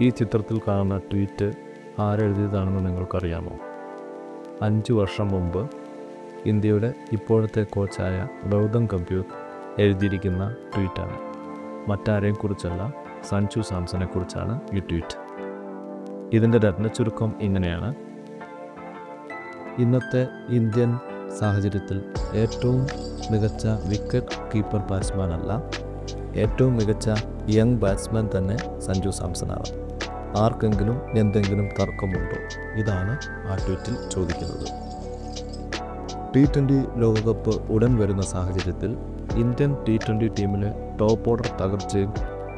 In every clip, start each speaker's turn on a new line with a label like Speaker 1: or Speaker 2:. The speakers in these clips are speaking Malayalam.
Speaker 1: ഈ ചിത്രത്തിൽ കാണുന്ന ട്വീറ്റ് ആരെഴുതിയതാണെന്ന് നിങ്ങൾക്കറിയാമോ? അഞ്ച് വർഷം മുമ്പ് ഇന്ത്യയുടെ ഇപ്പോഴത്തെ കോച്ചായ ഗൗതം ഗംഭീർ എഴുതിയിരിക്കുന്ന ട്വീറ്റാണ്. മറ്റാരെയും കുറിച്ചല്ല സഞ്ജു സാംസനെ കുറിച്ചാണ് ഈ ട്വീറ്റ്. ഇതിന്റെ രത്നച്ചുരുക്കം ഇങ്ങനെയാണ്. ഇന്നത്തെ ഇന്ത്യൻ സാഹചര്യത്തിൽ ഏറ്റവും മികച്ച വിക്കറ്റ് കീപ്പർ ബാറ്റ്സ്മാൻ അല്ല ഏറ്റവും മികച്ച യങ് ബാറ്റ്സ്മാൻ തന്നെ സഞ്ജു സാംസണാണ്. ആർക്കെങ്കിലും എന്തെങ്കിലും തർക്കമുണ്ടോ? ഇതാണ് ആ ട്വീറ്റിൽ ചോദിക്കുന്നത്. ടി ട്വന്റി ലോകകപ്പ് ഉടൻ വരുന്ന സാഹചര്യത്തിൽ ഇന്ത്യൻ ടി ട്വന്റി ടീമിലെ ടോപ്പ് ഓർഡർ തകർച്ചയും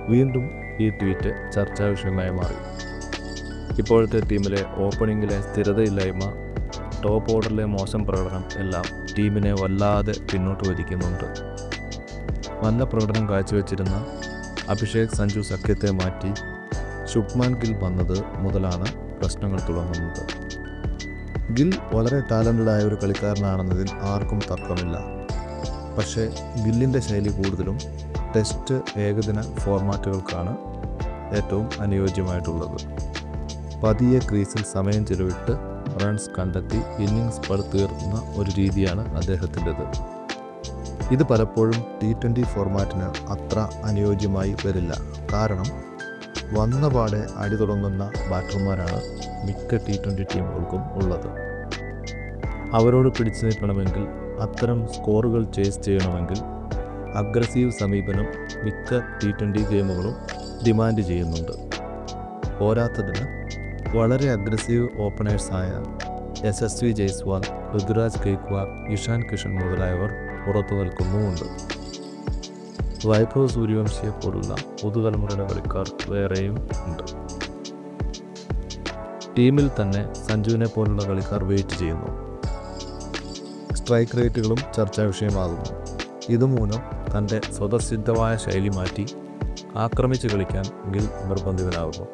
Speaker 1: വീണ്ടും ഈ ട്വീറ്റ് ചർച്ചാ വിഷയമായി മാറി. ഇപ്പോഴത്തെ ടീമിലെ ഓപ്പണിങ്ങിലെ സ്ഥിരതയില്ലായ്മ ടോപ്പ് ഓർഡറിലെ മോശം പ്രകടനം എല്ലാം ടീമിനെ വല്ലാതെ പിന്നോട്ട് വലിക്കുന്നുണ്ട്. നല്ല പ്രകടനം കാഴ്ചവെച്ചിരുന്ന അഭിഷേക് സഞ്ജു സഖ്യത്തെ മാറ്റി ശുഭ്മാൻ ഗിൽ വന്നത് മുതലാണ് പ്രശ്നങ്ങൾ തുടങ്ങുന്നത്. ഗിൽ വളരെ ടാലന്റഡായ ഒരു കളിക്കാരനാണെന്നതിൽ ആർക്കും തർക്കമില്ല. പക്ഷേ ഗില്ലിന്റെ ശൈലി കൂടുതലും ടെസ്റ്റ് ഏകദിന ഫോർമാറ്റുകൾക്കാണ് ഏറ്റവും അനുയോജ്യമായിട്ടുള്ളത്. പതിയെ ക്രീസിൽ സമയം ചെലവിട്ട് റൺസ് കണ്ടെത്തി ഇന്നിങ്സ് പടുത്തുയർത്തുന്ന ഒരു രീതിയാണ് അദ്ദേഹത്തിന്റെത്. ഇത് പലപ്പോഴും ടി ട്വന്റി ഫോർമാറ്റിന് അത്ര അനുയോജ്യമായി വരില്ല. കാരണം വന്നപാടെ അടി തുടങ്ങുന്ന ബാറ്റർമാരാണ് മിക്ക ടി ട്വന്റി ടീമുകൾക്കും ഉള്ളത്. അവരോട് പിടിച്ചു നിൽക്കണമെങ്കിൽ അത്തരം സ്കോറുകൾ ചേസ് ചെയ്യണമെങ്കിൽ അഗ്രസീവ് സമീപനം മിക്ക ടി ട്വന്റി ഗെയിമുകളും ഡിമാൻഡ് ചെയ്യുന്നുണ്ട്. പോരാത്തതിന് വളരെ അഗ്രസീവ് ഓപ്പണേഴ്സായ S S V Jaiswal Ruturaj Gaikwad Ishan Kishan മുതലായവർ പുറത്തു നിൽക്കുന്നുമുണ്ട്. വൈഭവ സൂര്യവംശിയെ പോലുള്ള പുതുതലമുറയുടെ കളിക്കാർ വേറെയും ഉണ്ട്. ടീമിൽ തന്നെ സഞ്ജുവിനെ പോലുള്ള കളിക്കാർ വെയിറ്റ് ചെയ്യുന്നു. സ്ട്രൈക്ക് റേറ്റുകളും ചർച്ചാ വിഷയമാകുന്നു. ഇതുമൂലം തന്റെ സ്വതസിദ്ധമായ ശൈലി മാറ്റി ആക്രമിച്ച് കളിക്കാൻ ഗിൽ നിർബന്ധിതനാകുന്നു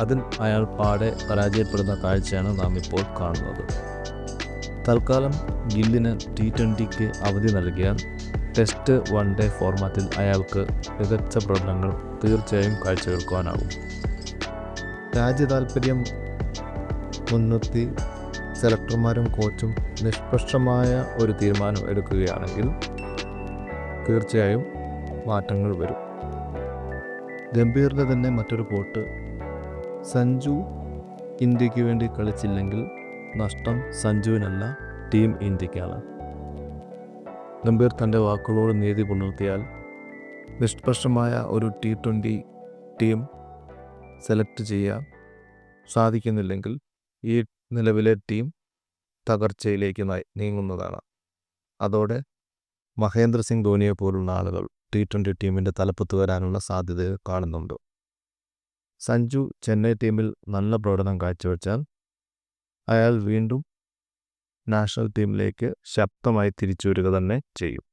Speaker 1: അതിൽ അയാൾ പാടെ പരാജയപ്പെടുന്ന കാഴ്ചയാണ് നാം ഇപ്പോൾ കാണുന്നത്. തൽക്കാലം ഗില്ലിന് ടി ട്വന്റിക്ക് അവധി നൽകിയാൽ ടെസ്റ്റ് വൺ ഡേ ഫോർമാറ്റിൽ അയാൾക്ക് മികച്ച പ്രകടനങ്ങൾ തീർച്ചയായും കാഴ്ചവെക്കുവാനാകും. രാജ്യതാൽപ്പര്യം മുൻനിർത്തി സെലക്ടർമാരും കോച്ചും നിഷ്പക്ഷമായ ഒരു തീരുമാനം എടുക്കുകയാണെങ്കിൽ തീർച്ചയായും മാറ്റങ്ങൾ വരും. ഗംഭീറിന്റെ തന്നെ മറ്റൊരു പോട്ട്. സഞ്ജു ഇന്ത്യയ്ക്ക് വേണ്ടി കളിച്ചില്ലെങ്കിൽ നഷ്ടം സഞ്ജുവിനല്ല ടീം ഇന്ത്യക്കാണ്. ഗംഭീർ തന്റെ വാക്കുകളോട് നീതി പുലർത്തിയാൽ നിഷ്പക്ഷമായ ഒരു ടി ട്വന്റി ടീം സെലക്ട് ചെയ്യാൻ സാധിക്കുന്നില്ലെങ്കിൽ ഈ നിലവിലെ ടീം തകർച്ചയിലേക്ക് നീങ്ങുന്നതാണ്. അതോടെ മഹേന്ദ്ര സിംഗ് ധോണിയെ പോലുള്ള ആളുകൾ ടി ട്വന്റി ടീമിന്റെ തലപ്പത്ത് വരാനുള്ള സാധ്യത കാണുന്നുണ്ട്. സഞ്ജു ചെന്നൈ ടീമിൽ നല്ല പ്രകടനം കാഴ്ചവെച്ചാൽ അയാൾ വീണ്ടും നാഷണൽ ടീമിലേക്ക് ശക്തമായി തിരിച്ചു വരിക തന്നെ ചെയ്യും.